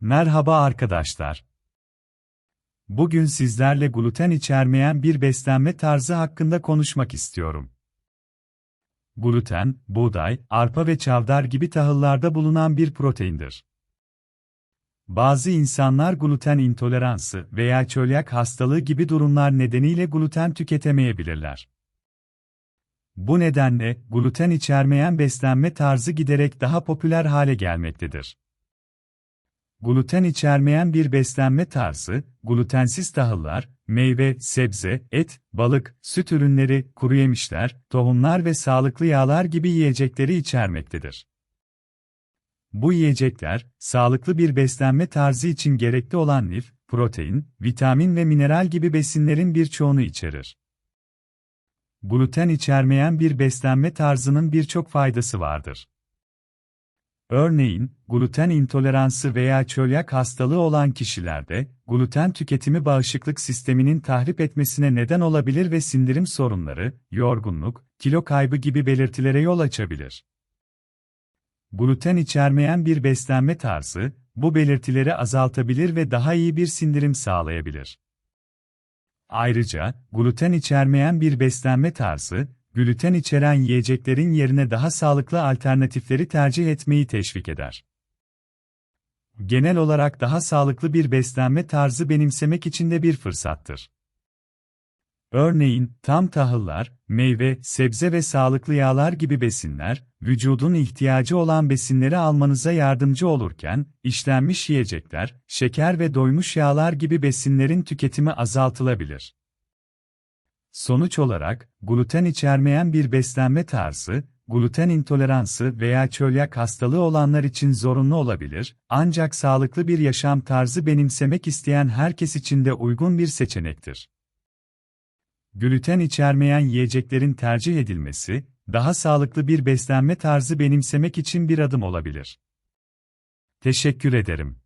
Merhaba arkadaşlar. Bugün sizlerle gluten içermeyen bir beslenme tarzı hakkında konuşmak istiyorum. Gluten, buğday, arpa ve çavdar gibi tahıllarda bulunan bir proteindir. Bazı insanlar gluten intoleransı veya çölyak hastalığı gibi durumlar nedeniyle gluten tüketemeyebilirler. Bu nedenle gluten içermeyen beslenme tarzı giderek daha popüler hale gelmektedir. Gluten içermeyen bir beslenme tarzı, glutensiz tahıllar, meyve, sebze, et, balık, süt ürünleri, kuru yemişler, tohumlar ve sağlıklı yağlar gibi yiyecekleri içermektedir. Bu yiyecekler, sağlıklı bir beslenme tarzı için gerekli olan lif, protein, vitamin ve mineral gibi besinlerin birçoğunu içerir. Gluten içermeyen bir beslenme tarzının birçok faydası vardır. Örneğin, gluten intoleransı veya çölyak hastalığı olan kişilerde, gluten tüketimi bağışıklık sisteminin tahrip etmesine neden olabilir ve sindirim sorunları, yorgunluk, kilo kaybı gibi belirtilere yol açabilir. Gluten içermeyen bir beslenme tarzı, bu belirtileri azaltabilir ve daha iyi bir sindirim sağlayabilir. Ayrıca, gluten içermeyen bir beslenme tarzı, gluten içeren yiyeceklerin yerine daha sağlıklı alternatifleri tercih etmeyi teşvik eder. Genel olarak daha sağlıklı bir beslenme tarzı benimsemek için de bir fırsattır. Örneğin, tam tahıllar, meyve, sebze ve sağlıklı yağlar gibi besinler, vücudun ihtiyacı olan besinleri almanıza yardımcı olurken, işlenmiş yiyecekler, şeker ve doymuş yağlar gibi besinlerin tüketimi azaltılabilir. Sonuç olarak, gluten içermeyen bir beslenme tarzı, gluten intoleransı veya çölyak hastalığı olanlar için zorunlu olabilir, ancak sağlıklı bir yaşam tarzı benimsemek isteyen herkes için de uygun bir seçenektir. Gluten içermeyen yiyeceklerin tercih edilmesi, daha sağlıklı bir beslenme tarzı benimsemek için bir adım olabilir. Teşekkür ederim.